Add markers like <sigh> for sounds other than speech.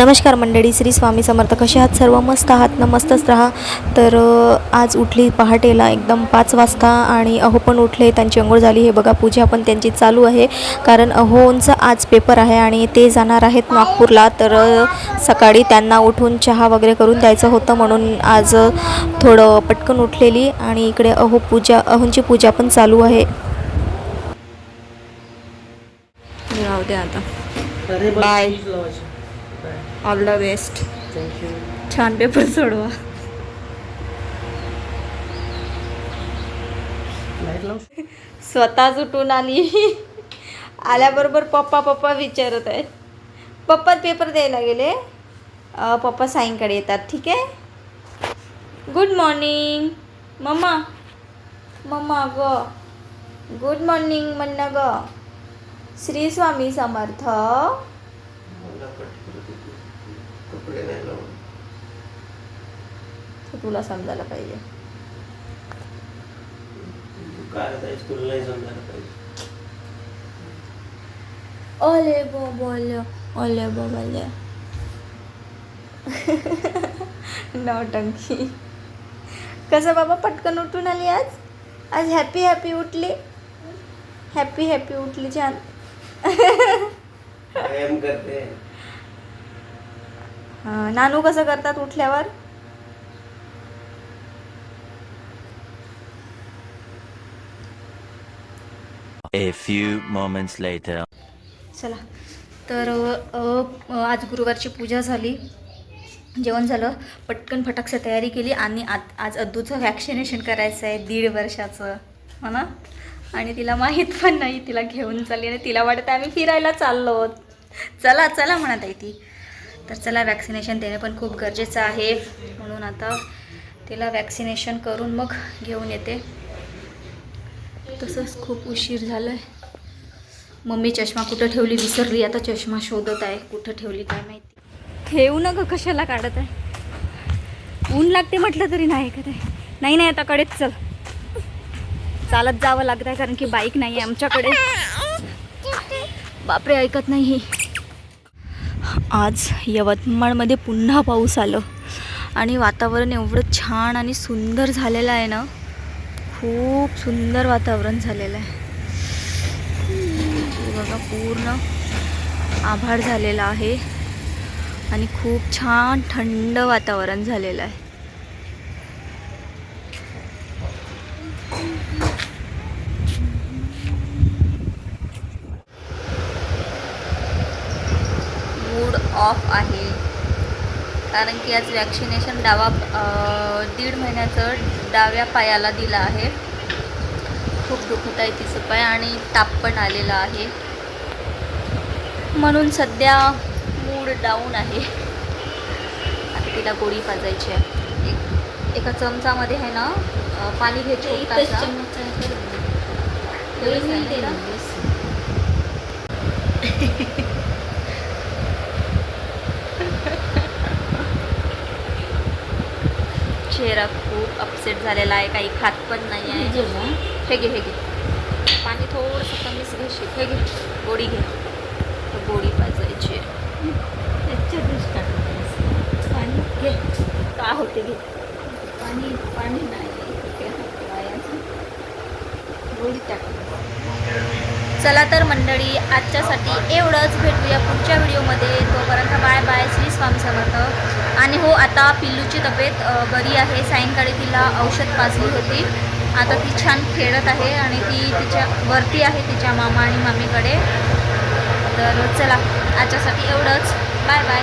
नमस्कार मंडळी श्री स्वामी समर्थ. कसे आहात सर्व? मस्त आहात? ना मस्तच राहा. तर आज उठली पहाटेला एकदम पाच वाजता आणि अहो पण उठले. त्यांची अंघोळ झाली. हे बघा पूजा पण त्यांची चालू आहे. कारण अहोंचा आज पेपर आहे आणि ते जाणार आहेत नागपूरला. तर सकाळी त्यांना उठून चहा वगैरे करून द्यायचं होतं म्हणून आज थोडं पटकन उठलेली आणि इकडे अहो पूजा अहोंची पूजा पण चालू आहे. राहू दे आता. अरे ऑल द बेस्ट you. छान पेपर सोडवा? स्वतःच उठून आली. आल्याबरोबर पप्पा पप्पा विचारत आहे पप्पा पेपर द्यायला गेले. पप्पा सायंकाळी येतात. ठीक आहे? Good morning mamma. मम्मा ग. गुड मॉर्निंग म्हणणं ग. श्री स्वामी समर्थ. हे तुला समजायला पाहिजे. तू काय आता स्कूल नाही जमणार पाहिजे. ओले बोले ओले बोले. नौटंकी कसं बाबा पटकन उठून आली आज? आज हॅपी हॅपी उठली? हॅपी हॅपी उठली छान. करते. नानू कसं करतात उठल्यावर? A few moments later. चला. तर अ, आज गुरुवारची पूजा झाली. जेवण झालं. पटकन फटाकसे तयारी केली आणि आज आज अद्दूचं वॅक्सिनेशन करायचं आहे दीड वर्षाचं. हो ना? आणि तिला माहीत पण नाही तिला घेऊन चालली आणि तिला वाटतं आम्ही फिरायला चाललो आहोत. चला चला म्हणत आहे ती. तर चला वॅक्सिनेशन देणे पण खूप गरजेचं आहे. म्हणून आता तिला वॅक्सिनेशन करून मग घेऊन येते. तसंच खूप उशीर झालं आहे मम्मी चष्मा कुठं ठेवली विसरली आता चष्मा शोधत आहे. कुठं ठेवली काय माहिती. ठेवू न गं कशाला काढत आहे? ऊन लागते म्हटलं तरी नाही का ते? नाही नाही आता कडेच चल. चालत जावं लागत आहे कारण की बाईक नाही आहे आमच्याकडे. बापरे ऐकत नाही ही. आज यवतमाळमध्ये पुन्हा पाऊस आलं. आणि वातावरण एवढं छान आणि सुंदर झालेलं आहे ना खूप सुंदर वातावरण झालेलं आहे. बघा पूर्ण आभाळ झालेला आहे. आणि खूप छान थंड वातावरण झालेलं आहे. मूड ऑफ आहे. कारण की आज वॅक्सिनेशन डावा दीड महिन्याचं डाव्या पायाला दिलं आहे. खूप दुखत आहे तिचं पाय आणि ताप पण आलेला आहे. म्हणून सध्या मूड डाऊन आहे. आता तिला गोळी पाजायची आहे. एक एका चमचामध्ये आहे ना पाणी घे <laughs> <laughs> छोटासा एवढंच आहे ना? चेहरा खूप अपसेट झालेला आहे काही खात पण नाही आहे. हे घे हे घे. पाणी थोडंसं कमीच घेशील. हे घे गोळी घे. तर गोळी पाजायची. पाणी घे. का होते घे. पाणी पाणी नाही. गोळी टाक. चला तर मंडळी आजच्यासाठी एवढंच. भेटूया पुढच्या व्हिडिओमध्ये. तोपर्यंत बाय बाय श्री स्वामी समर्थ. आणि हो आता पिल्लूची तब्येत बरी आहे. सायंकाळी तिला औषध पाजली होती. आता ती छान खेळत आहे आणि ती तिच्या वरती आहे तिच्या मामा आणि मामीकडे. तर चला आजच्यासाठी एवढंच. Bye bye.